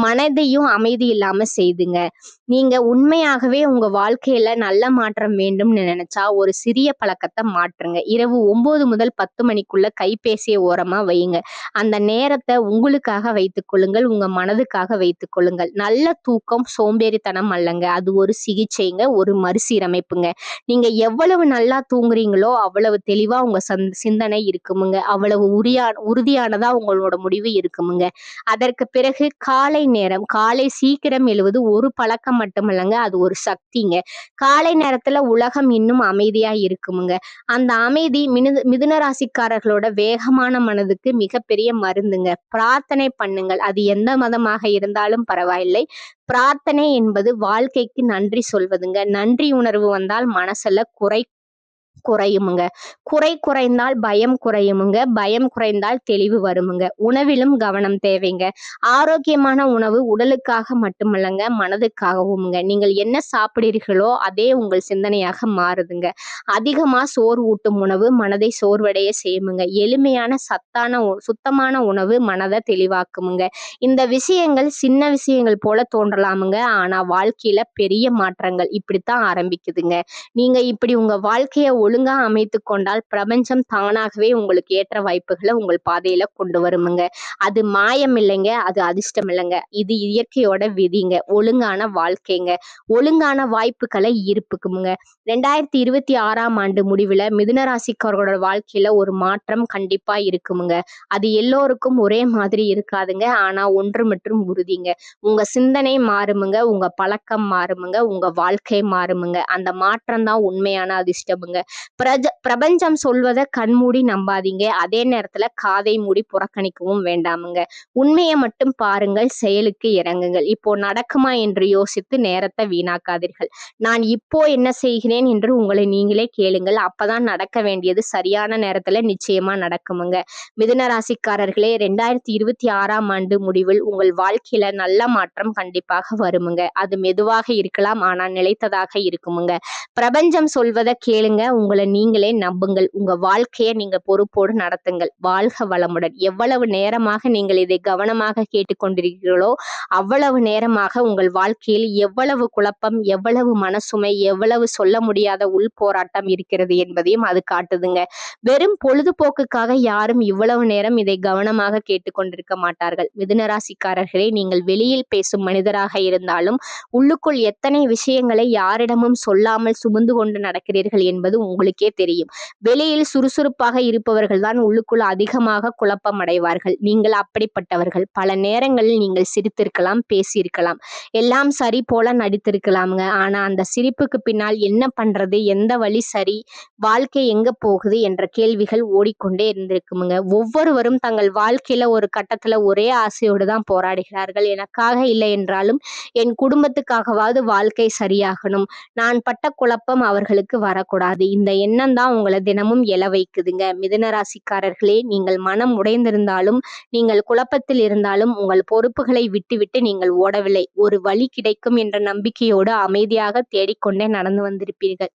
[SPEAKER 1] மனதையும் அமைதி இல்லாம செய்துங்க. நீங்க உண்மையாகவே உங்க வாழ்க்கையில நல்ல மாற்றம் வேண்டும்னு நினைச்சா ஒரு சிறிய பழக்கத்தை மாற்றுங்க. இரவு ஒன்பது முதல் பத்து மணிக்குள்ள கைபேசியை ஓரமா வையுங்க. அந்த நேரத்தை உங்களுக்காக வைத்துக் கொள்ளுங்கள் உங்க மனதுக்காக வைத்துக் கொள்ளுங்கள். நல்ல தூக்கம் சோம்பேறித்தனம் அல்லங்க. அது ஒரு சிகிச்சைங்க ஒரு மறுசீரமைப்புங்க. நீங்க எவ்வளவு நல்லா தூங்குறீங்களோ அவ்வளவு தெளிவா உங்க சந் சிந்தனை இருக்குமுங்க. அவ்வளவு உரியா உறுதியானதா உங்களோட முடிவு இருக்குமுங்க. அதற்கு பிறகு காலை நேரம் காலை சீக்கிரம் எழுவது ஒரு பழக்கம் மட்டுமல்லங்க அது ஒரு சக்திங்க. காலை நேரத்துல உலகம் இன்னும் அமைதியா இருக்குமுங்க. அந்த அமைதி மினுது மிதுன ராசிக்காரர்களோட வேகமான மனதுக்கு மிகப்பெரிய மருந்துங்க. பிரார்த்தனை பண்ணுங்கள். அது எந்த மதமாக இருந்தாலும் பரவாயில்லை. பிரார்த்தனை என்பது வாழ்க்கைக்கு நன்றி சொல்வதுங்க. நன்றி உணர்வு வந்தால் மனசுல குறை குறையுமுங்க. குறை குறைந்தால் பயம் குறையுமுங்க. பயம் குறைந்தால் தெளிவு வருமுங்க. உணவிலும் கவனம் தேவைங்க. ஆரோக்கியமான உணவு உடலுக்காக மட்டுமல்லங்க மனதுக்காகவும்ங்க. நீங்கள் என்ன சாப்பிடுறீர்களோ அதே உங்கள் சிந்தனையாக மாறுதுங்க. அதிகமா சோறு ஊட்டும் உணவு மனதை சோர்வடைய செய்யுமுங்க. எளிமையான சத்தான சுத்தமான உணவு மனதை தெளிவாக்குமுங்க. இந்த விஷயங்கள் சின்ன விஷயங்கள் போல தோன்றலாமுங்க. ஆனா வாழ்க்கையில பெரிய மாற்றங்கள் இப்படித்தான் ஆரம்பிக்குதுங்க. நீங்க இப்படி உங்க வாழ்க்கைய ஒழுங்கா அமைத்து கொண்டால் பிரபஞ்சம் தானாகவே உங்களுக்கு ஏற்ற வாய்ப்புகளை உங்கள் பாதையில கொண்டு வருமுங்க. அது மாயம் இல்லைங்க அது அதிர்ஷ்டம் இல்லைங்க. இது இயற்கையோட விதிங்க ஒழுங்கான வாழ்க்கைங்க. ஒழுங்கான வாய்ப்புகளை ஈர்ப்புக்குமுங்க. ரெண்டாயிரத்தி இருபத்தி ஆறாம் ஆண்டு முடிவுல மிதுன ராசிக்காரர்களோட வாழ்க்கையில ஒரு மாற்றம் கண்டிப்பா இருக்குமுங்க. அது எல்லோருக்கும் ஒரே மாதிரி இருக்காதுங்க ஆனா ஒன்று மற்றும் உறுதிங்க. உங்க சிந்தனை மாறுமுங்க உங்க பழக்கம் மாறுமுங்க உங்க வாழ்க்கை மாறுமுங்க. அந்த மாற்றம் தான் உண்மையான அதிர்ஷ்டமுங்க. பிரஜ பிரபஞ்சம் சொல்வதை கண்மூடி நம்பாதீங்க. அதே நேரத்துல காதை மூடி புறக்கணிக்கவும் வேண்டாமுங்க. உண்மையை மட்டும் பாருங்கள் செயலுக்கு இறங்குங்கள். இப்போ நடக்குமா என்று யோசித்து நேரத்தை வீணாக்காதீர்கள். நான் இப்போ என்ன செய்கிறேன் என்று உங்களை நீங்களே கேளுங்கள். அப்பதான் நடக்க வேண்டியது சரியான நேரத்துல நிச்சயமா நடக்குமுங்க. மிதுன ராசிக்காரர்களே ரெண்டாயிரத்தி இருபத்தி ஆறாம் ஆண்டு முடிவில் உங்கள் வாழ்க்கையில நல்ல மாற்றம் கண்டிப்பாக வருமுங்க. அது மெதுவாக இருக்கலாம் ஆனால் நிலைத்ததாக இருக்குமுங்க. பிரபஞ்சம் சொல்வதை கேளுங்க உங்களை நீங்களே நம்புங்கள். உங்க வாழ்க்கையை நீங்க பொறுப்போடு நடத்துங்கள். வாழ்க வளமுடன். எவ்வளவு நேரமாக நீங்கள் இதை கவனமாக கேட்டுக்கொண்டிருக்கிறீர்களோ அவ்வளவு நேரமாக உங்கள் வாழ்க்கையில் எவ்வளவு குழப்பம் எவ்வளவு மனசுமை எவ்வளவு சொல்ல முடியாத உள் போராட்டம் இருக்கிறது என்பதையும் அது காட்டுதுங்க. வெறும் பொழுதுபோக்குக்காக யாரும் இவ்வளவு நேரம் இதை கவனமாக கேட்டுக்கொண்டிருக்க மாட்டார்கள். மிதுனராசிக்காரர்களே நீங்கள் வெளியில் பேசும் மனிதராக இருந்தாலும் உள்ளுக்குள் எத்தனை விஷயங்களை யாரிடமும் சொல்லாமல் சுமந்து கொண்டு நடக்கிறீர்கள் என்பது உங்களுக்கே தெரியும். வெளியில் சுறுசுறுப்பாக இருப்பவர்கள் தான் உள்ளுக்குள் அதிகமாக குழப்பம் அடைவார்கள் நீங்கள் அப்படிப்பட்டவர்கள். பல நேரங்களில் நீங்கள் சிரித்திருக்கலாம் பேசியிருக்கலாம். எல்லாம் சரி போல நடித்திருக்கலாமுங்க. ஆனா அந்த சிரிப்புக்கு பின்னால் என்ன பண்றது? எந்த வழி சரி? வாழ்க்கை எங்க போகுது? என்ற கேள்விகள் ஓடிக்கொண்டே இருந்திருக்குமுங்க. ஒவ்வொருவரும் தங்கள் வாழ்க்கையில ஒரு கட்டத்துல ஒரே ஆசையோடு தான் போராடுகிறார்கள். எனக்காக இல்லை என்றாலும் என் குடும்பத்துக்காகவாவது வாழ்க்கை சரியாகணும். நான் பட்ட குழப்பம் அவர்களுக்கு வரக்கூடாது. இந்த எண்ணம் தான் உங்களை தினமும் எழ வைக்குதுங்க. மிதுன ராசிக்காரர்களே நீங்கள் மனம் உடைந்திருந்தாலும் நீங்கள் குழப்பத்தில் இருந்தாலும் உங்கள் பொறுப்புகளை விட்டுவிட்டு நீங்கள் ஓடவில்லை. ஒரு வழி கிடைக்கும் என்ற நம்பிக்கையோடு அமைதியாக தேடிக்கொண்டே நடந்து வந்திருப்பீர்கள்.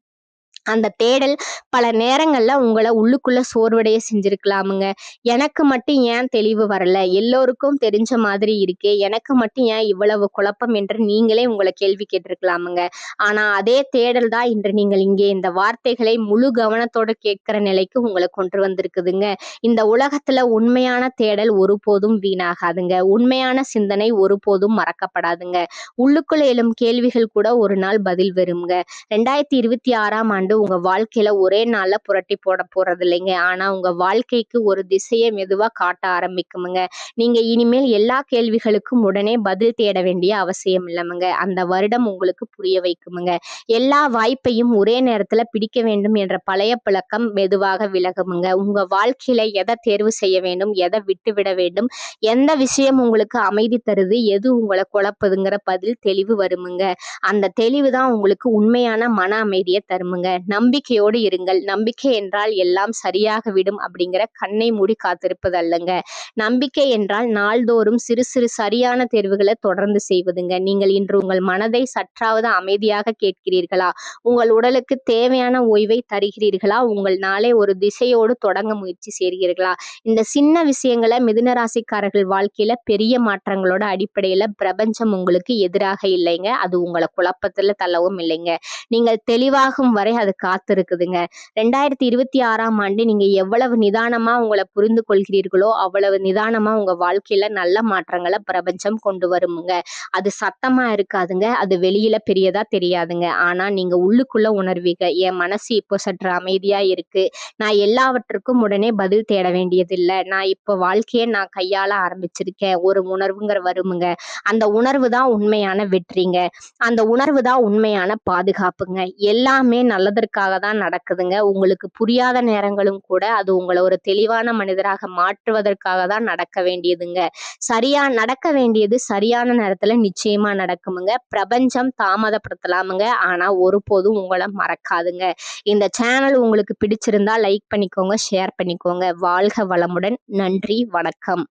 [SPEAKER 1] அந்த தேடல் பல நேரங்கள்ல உங்களை உள்ளுக்குள்ள சோர்வடைய செஞ்சிருக்கலாமுங்க. எனக்கு மட்டும் ஏன் தெளிவு வரல? எல்லோருக்கும் தெரிஞ்ச மாதிரி இருக்கே எனக்கு மட்டும் ஏன் இவ்வளவு குழப்பம் என்று நீங்களே உங்களை கேள்வி கேட்டிருக்கலாமுங்க. ஆனா அதே தேடல் தான் இன்று நீங்கள் இங்கே இந்த வார்த்தைகளை முழு கவனத்தோட கேட்குற நிலைக்கு உங்களை கொண்டு வந்திருக்குதுங்க. இந்த உலகத்துல உண்மையான தேடல் ஒருபோதும் வீணாகாதுங்க. உண்மையான சிந்தனை ஒருபோதும் மறக்கப்படாதுங்க. உள்ளுக்குள்ள எழும் கேள்விகள் கூட ஒரு நாள் பதில் வருங்க ரெண்டாயிரத்தி இருபத்தி ஆறாம் ஆண்டு உங்க வாழ்க்கையில ஒரே நாள்ல புரட்டி போட போறது இல்லைங்க ஆனா உங்க வாழ்க்கைக்கு ஒரு திசையை மெதுவா காட்ட ஆரம்பிக்குமுங்க. நீங்க இனிமேல் எல்லா கேள்விகளுக்கும் உடனே பதில் தேட வேண்டிய அவசியம் இல்லைமுங்க. அந்த வருடம் உங்களுக்கு புரிய வைக்குமுங்க. எல்லா வாய்ப்பையும் ஒரே நேரத்துல பிடிக்க வேண்டும் என்ற பழைய பழக்கம் மெதுவாக விலகுமுங்க. உங்க வாழ்க்கையில எதை தேர்வு செய்ய வேண்டும் எதை விட்டு விட வேண்டும் எந்த விஷயம் உங்களுக்கு அமைதி தருது எது உங்களை குழப்புதுங்கிற பதில் தெளிவு வருமுங்க. அந்த தெளிவு தான் உங்களுக்கு உண்மையான மன அமைதியை தருமுங்க. நம்பிக்கையோடு இருங்கள். நம்பிக்கை என்றால் எல்லாம் சரியாக விடும் அப்படிங்கிற கண்ணை மூடி காத்திருப்பது அல்லங்க நம்பிக்கை என்றால் நாள்தோறும் சிறு சிறு சரியான தேர்வுகளை தொடர்ந்து செய்வதுங்க. நீங்கள் இன்று உங்கள் மனதை சற்றாவது அமைதியாக கேட்கிறீர்களா? உங்கள் உடலுக்கு தேவையான ஓய்வை தருகிறீர்களா? உங்கள் நாளை ஒரு திசையோடு தொடங்க முயற்சி செய்கிறீர்களா? இந்த சின்ன விஷயங்களை மிதுன ராசிக்காரர்கள் வாழ்க்கையில பெரிய மாற்றங்களோட அடிப்படையில பிரபஞ்சம் உங்களுக்கு எதிராக இல்லைங்க. அது உங்களை குழப்பத்துல தள்ளவும் இல்லைங்க. நீங்கள் தெளிவாகும் வரை அது காத்திருக்குதுங்க. ரெண்டாயிரத்தி இருபத்தி ஆறாம் ஆண்டு நீங்க எவ்வளவு நிதானமா உங்களை புரிந்து கொள்கிறீர்களோ அவ்வளவு நிதானமா உங்க வாழ்க்கையில நல்ல மாற்றங்களை பிரபஞ்சம் கொண்டு வருமுங்க. அது சத்தமா இருக்காதுங்க. அது வெளியில பெரியதா தெரியாதுங்க. ஆனா நீங்க உள்ளுக்குள்ள உணர்வீங்க. என் மனசு இப்போ சற்று அமைதியா இருக்கு. நான் எல்லாவற்றுக்கும் உடனே பதில் தேட வேண்டியதில்லை. நான் இப்போ வாழ்க்கையை நான் கையாள ஆரம்பிச்சிருக்கேன். ஒரு உணர்வுங்கிற வருமுங்க. அந்த உணர்வு தான் உண்மையான வெற்றிங்க. அந்த உணர்வு தான் உண்மையான பாதுகாப்புங்க. எல்லாமே நல்லதற்காக தான் நடக்குதுங்க. உங்களுக்கு புரியாத நேரங்களும் கூட அது உங்களை ஒரு தெளிவான மனிதராக மாற்றுவதற்காக தான் நடக்க வேண்டியதுங்க. சரியா நடக்க வேண்டியது சரியான நேரத்துல நிச்சயமா நடக்குமுங்க. பிரபஞ்சம் தாமதப்படுத்தலாமுங்க. ஆனா ஒருபோதும் உங்களை மறக்காதுங்க. இந்த சேனல் உங்களுக்கு பிடிச்சிருந்தா லைக் பண்ணிக்கோங்க ஷேர் பண்ணிக்கோங்க. வாழ்க வளமுடன். நன்றி வணக்கம்.